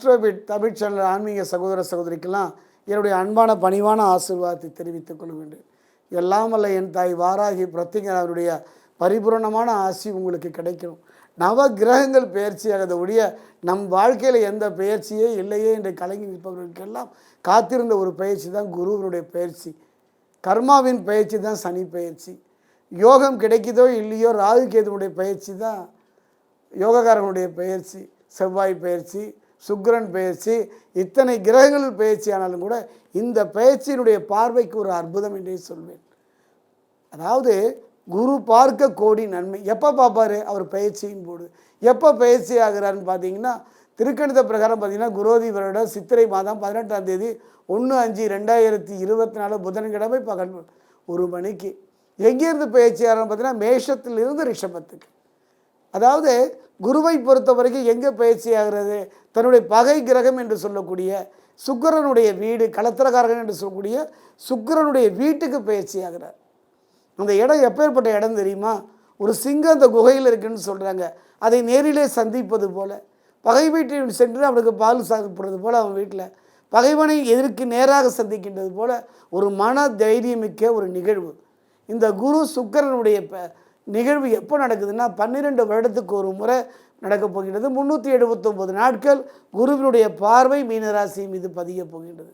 அஸ்ட்ரோபிட் Tamil channel ஆன்மீக சகோதர சகோதரிக்கெல்லாம் என்னுடைய அன்பான பணிவான ஆசீர்வாதத்தை தெரிவித்துக் கொள்ள வேண்டும். எல்லாம் அல்ல என் தாய் வாராகி பிரத்திங்கராவுடைய பரிபூரணமான ஆசி உங்களுக்கு கிடைக்கும் நவ கிரகங்கள் பெயர்ச்சியாகத ஒழிய நம் வாழ்க்கையில் எந்த பெயர்ச்சியே இல்லையே என்று கலங்கி நிற்பவர்களுக்கெல்லாம் காத்திருந்த ஒரு பயிற்சி தான் குருவனுடைய பயிற்சி கர்மாவின் பயிற்சி தான் சனி பயிற்சி யோகம் கிடைக்குதோ இல்லையோ ராகு கேதுனுடைய பயிற்சி தான் யோகக்காரனுடைய பயிற்சி செவ்வாய் பயிற்சி சுக்கிரன் பயிற்சி இத்தனை கிரகங்கள் பயிற்சி ஆனாலும் கூட இந்த பயிற்சியினுடைய பார்வைக்கு ஒரு அற்புதம் என்றே சொல்வேன். அதாவது குரு பார்க்க கோடி நன்மை. எப்போ பார்ப்பாரு? அவர் பயிற்சியின் போது. எப்போ பயிற்சி ஆகிறாருன்னு பார்த்தீங்கன்னா திருக்கணித பிரகாரம் பார்த்தீங்கன்னா குரோதி வருடம் சித்திரை மாதம் பதினெட்டாம் தேதி ஒன்று அஞ்சு ரெண்டாயிரத்தி இருபத்தி நாலு புதன்கிழமை பகல் ஒரு மணிக்கு. எங்கேருந்து பயிற்சி ஆகிறான்னு பார்த்தீங்கன்னா மேஷத்திலிருந்து ரிஷபத்துக்கு. அதாவது குருவை பொறுத்த வரைக்கும் எங்கே பயிற்சி ஆகிறது? தன்னுடைய பகை கிரகம் என்று சொல்லக்கூடிய சுக்கிரனுடைய வீடு களத்திரகாரகன் என்று சொல்லக்கூடிய சுக்கிரனுடைய வீட்டுக்கு பயிற்சி ஆகிறார். அந்த இடம் எப்பேற்பட்ட இடம் தெரியுமா? ஒரு சிங்கம் அந்த குகையில் இருக்குன்னு சொல்கிறாங்க அதை நேரிலே சந்திப்பது போல. பகை வீட்டில் சென்று அவனுக்கு பால் சாப்பிட்றது போல் அவன் வீட்டில். பகைவனை எதிர்க்கு நேராக சந்திக்கின்றது போல ஒரு மன தைரியமிக்க ஒரு நிகழ்வு. இந்த குரு சுக்கிரனுடைய ப- நிகழ்வு எப்போ நடக்குதுன்னா பன்னிரெண்டு வருடத்துக்கு ஒரு முறை நடக்கப் போகின்றது. முந்நூற்றி எழுபத்தொம்போது நாட்கள் குருவினுடைய பார்வை மீனராசி மீது பதியப் போகின்றது.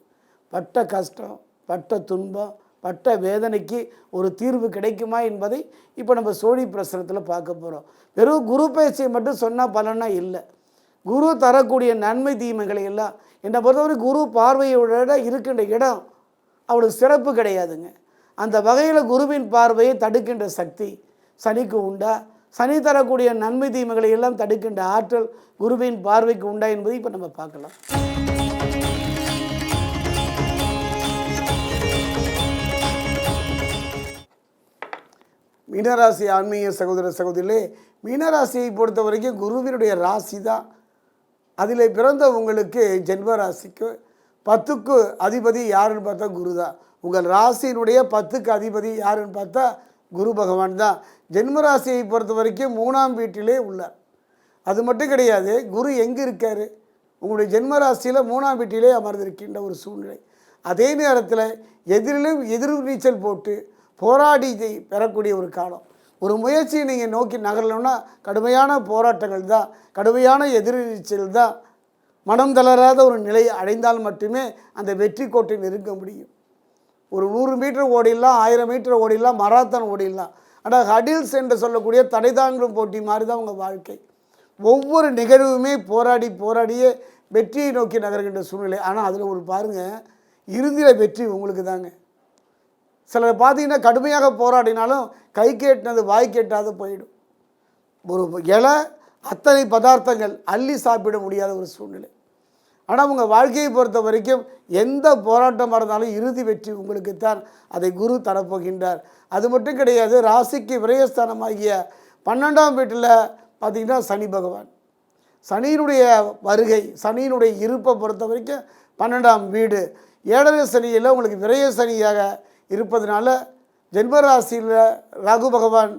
பட்ட கஷ்டம் பட்ட துன்பம் பட்ட வேதனைக்கு ஒரு தீர்வு கிடைக்குமா என்பதை இப்போ நம்ம சோழி பிரசனத்தில் பார்க்க போகிறோம் வெறும் குரு பயிற்சியை மட்டும் சொன்னால் பலனா இல்லை. குரு தரக்கூடிய நன்மை தீமைகளை எல்லாம் என்னை பொறுத்தவரை குரு பார்வையோட இருக்கின்ற இடம் அவளுக்கு சிறப்பு கிடையாதுங்க. அந்த வகையில் குருவின் பார்வையை தடுக்கின்ற சக்தி சனிக்கு உண்டா? சனி தரக்கூடிய நன்மை தீமைகளை எல்லாம் தடுக்கின்ற ஆற்றல் குருவின் பார்வைக்கு உண்டா என்பதை இப்போ நம்ம பார்க்கலாம். மீனராசி ஆன்மீக சகோதர சகோதரிகளே மீனராசியை பொறுத்த வரைக்கும் குருவினுடைய ராசி தான். அதில் பிறந்த உங்களுக்கு ஜென்ம ராசிக்கு பத்துக்கு அதிபதி யாருன்னு பார்த்தா குரு தான். உங்கள் ராசியினுடைய பத்துக்கு அதிபதி யாருன்னு பார்த்தா குரு பகவான் தான். ஜென்மராசியை பொறுத்த வரைக்கும் மூணாம் வீட்டிலே உள்ளார். அது மட்டும் கிடையாது குரு எங்கே இருக்கார்? உங்களுடைய ஜென்ம ராசியில் மூணாம் வீட்டிலே அமர்ந்திருக்கின்ற ஒரு சூழ்நிலை. அதே நேரத்தில் எதிரிலும் எதிர் நீச்சல் போட்டு போராடி பெறக்கூடிய ஒரு காலம். ஒரு முயற்சியை நீங்கள் நோக்கி நகரணும்னா கடுமையான போராட்டங்கள் தான் கடுமையான எதிர்நீச்சல் தான். மனம் தளராத ஒரு நிலையை அடைந்தால் மட்டுமே அந்த வெற்றி கோட்டை நெருங்க முடியும். ஒரு நூறு மீட்டர் ஓடிடலாம் ஆயிரம் மீட்டர் ஓடிடலாம் மராத்தான் ஓடிடலாம். ஆனால் ஹடில்ஸ் என்று சொல்லக்கூடிய தடை தாங்கும் போட்டி மாதிரி தான் உங்கள் வாழ்க்கை. ஒவ்வொரு நிகழ்வுமே போராடி போராடியே வெற்றியை நோக்கி நகர்கின்ற சூழ்நிலை. ஆனால் அதில் ஒரு பாருங்கள் இறுதியில் வெற்றி உங்களுக்கு தாங்க. சிலர் பார்த்தீங்கன்னா கடுமையாக போராடினாலும் கை கேட்டினது வாய் கேட்டாது போயிடும். ஒரு இலை அத்தனை பதார்த்தங்கள் அள்ளி சாப்பிட முடியாத ஒரு சூழ்நிலை. ஆனால் உங்கள் வாழ்க்கையை பொறுத்த வரைக்கும் எந்த போராட்டமாக இருந்தாலும் இறுதி வெற்றி உங்களுக்கு தான் அதை குரு தரப்போகின்றார். அது மட்டும் கிடையாது ராசிக்கு விரயஸ்தானமாகிய பன்னெண்டாம் வீட்டில் பார்த்திங்கன்னா சனி பகவான். சனியினுடைய வருகை சனியினுடைய இருப்பை பொறுத்த வரைக்கும் பன்னெண்டாம் வீடு. ஏழரை சனியில் உங்களுக்கு விரய சனியாக இருப்பதனால ஜென்மராசியில் ராகு பகவான்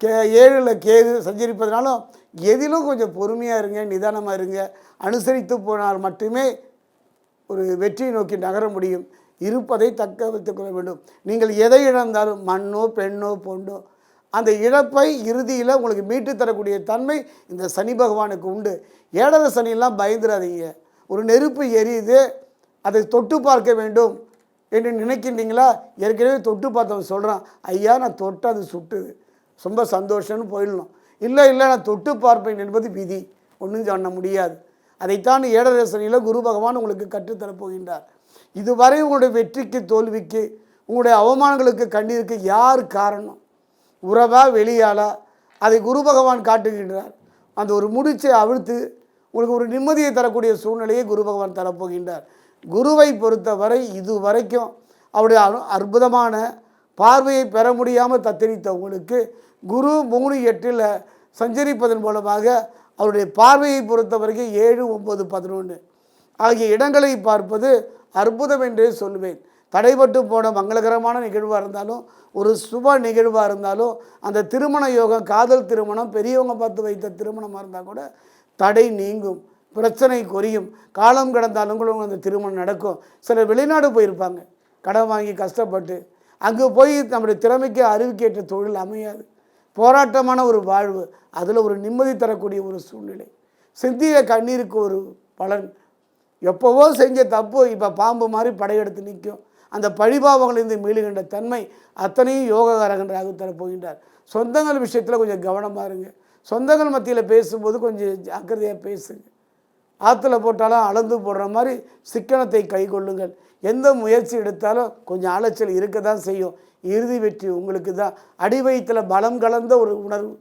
கே ஏழில் கேது சஞ்சரிப்பதனாலும் எதிலும் கொஞ்சம் பொறுமையாக இருங்க நிதானமாக இருங்க. அனுசரித்து போனால் மட்டுமே ஒரு வெற்றியை நோக்கி நகர முடியும். இருப்பதை தக்க வைத்துக் கொள்ள வேண்டும். நீங்கள் எதை இழந்தாலும் மண்ணோ பெண்ணோ பொண்ணோ அந்த இழப்பை இறுதியில் உங்களுக்கு மீட்டு தரக்கூடிய தன்மை இந்த சனி பகவானுக்கு உண்டு. ஏழரை சனியெல்லாம் பயந்துடாதீங்க ஒரு நெருப்பு எரியுது அதை தொட்டு பார்க்க வேண்டும் என்று நினைக்கின்றீங்களா? ஏற்கனவே தொட்டு பார்த்தவன் சொல்கிறான் ஐயா நான் தொட்டு அது சுட்டுது. ரொம்ப சந்தோஷம்னு போயிடணும். இல்லை இல்லை நான் தொட்டு பார்ப்பேன் என்பது விதி. ஒன்றும் பண்ண முடியாது. அதைத்தான் ஏடரசனையில் குரு பகவான் உங்களுக்கு கற்றுத்தரப்போகின்றார் இதுவரை உங்களுடைய வெற்றிக்கு தோல்விக்கு உங்களுடைய அவமானங்களுக்கு கண்ணீருக்கு யார் காரணம்? உறவா வெளியாளா? அதை குரு பகவான் காட்டுகின்றார். அந்த ஒரு முடிச்சை அவிழ்த்து உங்களுக்கு ஒரு நிம்மதியை தரக்கூடிய சூழ்நிலையை குரு பகவான் தரப்போகின்றார் குருவை பொறுத்தவரை இது வரைக்கும் அவருடைய அற்புதமான பார்வையை பெற முடியாமல் தத்தரித்த உங்களுக்கு குரு மூணு எட்டில் சஞ்சரிப்பதன் மூலமாக அவருடைய பார்வையை பொறுத்த வரைக்கும் ஏழு ஒம்பது பதினொன்று. ஆகிய இடங்களை பார்ப்பது அற்புதம் என்றே சொல்லுவேன் தடைபட்டு போன மங்களகரமான நிகழ்வாக இருந்தாலும் ஒரு சுப நிகழ்வாக இருந்தாலும் அந்த திருமண யோகம் காதல் திருமணம் பெரியவங்க பார்த்து வைத்த திருமணமாக இருந்தால் கூட தடை நீங்கும் பிரச்சனை குறையும். காலம் கடந்தாலும் கூட அந்த திருமணம் நடக்கும். சிலர் வெளிநாடு போயிருப்பாங்க. கடன் வாங்கி கஷ்டப்பட்டு அங்கே போய் நம்முடைய திறமைக்கு அறிவிக்கேற்ற தொழில் அமையாது. போராட்டமான ஒரு வாழ்வு அதில் ஒரு நிம்மதி தரக்கூடிய ஒரு சூழ்நிலை. சிந்திய கண்ணீருக்கு ஒரு பலன். எப்போவோ செஞ்ச தப்பு இப்போ பாம்பு மாதிரி படையெடுத்து நிற்கும் அந்த பழிபாவங்களிலிருந்து மீளுகின்ற தன்மை அத்தனையும் யோககாரகன்றாக தரப்போகின்றார். தர போகின்றார் சொந்தங்கள் விஷயத்தில் கொஞ்சம் கவனமாக இருங்க. சொந்தங்கள் மத்தியில் பேசும்போது கொஞ்சம் ஜாக்கிரதையாக பேசுங்க. ஆற்றுல போட்டாலும் அளந்து போடுற மாதிரி சிக்கனத்தை கைக்கொள்ளுங்கள். எந்த முயற்சி எடுத்தாலும் கொஞ்சம் அலைச்சல் இருக்க தான் செய்யும். இறுதி வெற்றி உங்களுக்கு தான். அடி பலம் கலந்த ஒரு உணர்வு.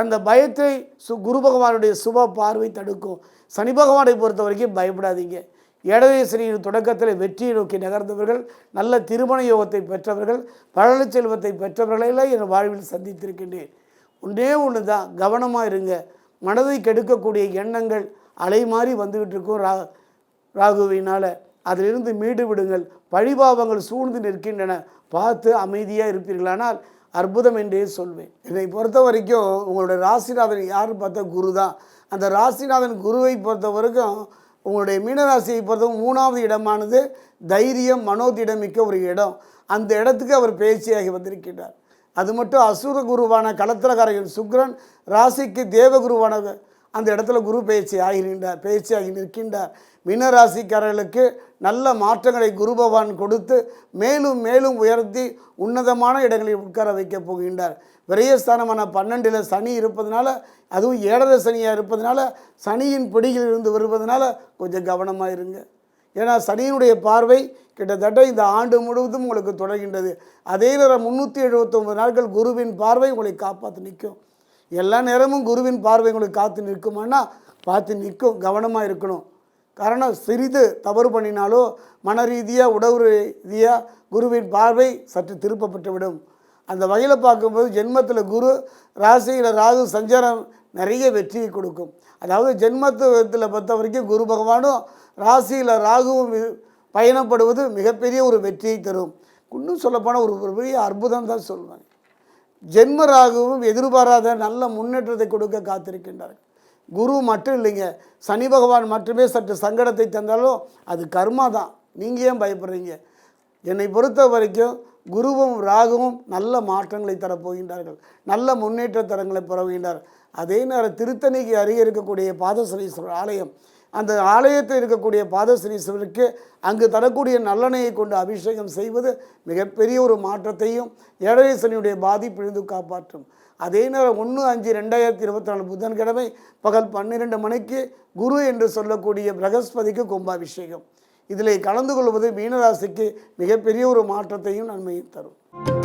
அந்த பயத்தை சு குரு பகவானுடைய சுப பார்வை தடுக்கும். சனி பகவானை பொறுத்த வரைக்கும் பயப்படாதீங்க. ஏழரை சனியின் தொடக்கத்தில் வெற்றியை நோக்கி நகர்ந்தவர்கள் நல்ல திருமண யோகத்தை பெற்றவர்கள் பழனி செல்வத்தை பெற்றவர்களெல்லாம் என் வாழ்வில் சந்தித்திருக்கின்றேன். ஒன்றே ஒன்று தான் கவனமாக இருங்க. மனதை கெடுக்கக்கூடிய எண்ணங்கள் அலை மாறி வந்துகிட்டு இருக்கும் ரா ராகுவினால். அதிலிருந்து மீடு விடுங்கள் பழிபாவங்கள் சூழ்ந்து நிற்கின்றன. பார்த்து அமைதியாக இருப்பீர்களானால் அற்புதம் என்றே சொல்வேன். என்னை பொறுத்த வரைக்கும் உங்களுடைய ராசிநாதன் யார் பார்த்தா குரு தான் அந்த ராசிநாதன் குருவை பொறுத்த வரைக்கும் உங்களுடைய மீனராசியை பொறுத்த மூணாவது இடமானது தைரியம் மனோதிடமிக்க ஒரு இடம். அந்த இடத்துக்கு அவர் பேச்சியாகி வந்திருக்கின்றார். அது மட்டும் அசுர குருவான களத்திரகாரகன் சுக்ரன் ராசிக்கு தேவகுருவான அந்த இடத்துல குரு பயிற்சி ஆகின்றார் பயிற்சியாகி நிற்கின்றார் மீனராசிக்காரர்களுக்கு நல்ல மாற்றங்களை குரு பகவான் கொடுத்து மேலும் மேலும் உயர்த்தி உன்னதமான இடங்களில் உட்கார வைக்கப் போகின்றார். விரயஸ்தானமான பன்னெண்டில் சனி இருப்பதனால அதுவும் ஏழரை சனியாக இருப்பதனால சனியின் பிடியில் இருந்து வருவதனால கொஞ்சம் கவனமாக இருங்க. ஏன்னா சனியினுடைய பார்வை கிட்டத்தட்ட இந்த ஆண்டு முழுவதும் உங்களுக்கு தொடர்கின்றது. அதே நேரம் முந்நூற்றி எழுபத்தொம்பது நாட்கள் குருவின் பார்வை உங்களை காப்பாற்றி நிற்கும். எல்லா நேரமும் குருவின் பார்வை உங்களுக்கு காத்து நிற்குமானா பார்த்து நிற்கும் கவனமாக இருக்கணும். காரணம் சிறிது தவறு பண்ணினாலோ மன ரீதியாக உடவு ரீதியாக குருவின் பார்வை சற்று திருப்பப்பட்டு விடும் அந்த வகையில் பார்க்கும்போது ஜென்மத்தில் குரு ராசியில் ராகு சஞ்சாரம் நிறைய வெற்றியை கொடுக்கும். அதாவது ஜென்மத்துவத்தில் பொறுத்த வரைக்கும் குரு பகவானும் ராசியில் ராகுவும் பயணப்படுவது மிகப்பெரிய ஒரு வெற்றியை தரும். இன்னும் சொல்லப்போனால் ஒரு ஒரு பெரிய அற்புதம் தான் சொல்லுவாங்க. ஜென்மராகவும் எதிர்பாராத நல்ல முன்னேற்றத்தை கொடுக்க காத்திருக்கின்றார்கள் குரு மட்டும் இல்லைங்க சனி பகவான் மட்டுமே சற்று சங்கடத்தை தந்தாலும் அது கர்மா தான். நீங்கள் ஏன் பயப்படுறீங்க? என்னை பொறுத்த வரைக்கும் குருவும் ராகுவும் நல்ல மாற்றங்களை தரப்போகின்றார்கள். நல்ல முன்னேற்ற தரங்களை பெறவுகின்றார். அதே நேரம் திருத்தணிக்கு அருகே இருக்கக்கூடிய பாதசனீஸ்வரர் ஆலயம் அந்த ஆலயத்தில் இருக்கக்கூடிய பாதசனீஸ்வரருக்கு அங்கு தரக்கூடிய நல்லெண்ணெயை கொண்டு அபிஷேகம் செய்வது மிகப்பெரிய ஒரு மாற்றத்தையும் ஏழரேசனியுடைய சனியுடைய காப்பாற்றும். அதே நேரம் ஒன்று அஞ்சு ரெண்டாயிரத்தி இருபத்தி நாலு புதன்கிழமை பகல் பன்னிரெண்டு மணிக்கு குரு என்று சொல்லக்கூடிய பிரகஸ்பதிக்கு கும்பாபிஷேகம். இதில் கலந்து கொள்வது மீனராசிக்கு மிகப்பெரிய ஒரு மாற்றத்தையும் நன்மையை தரும்.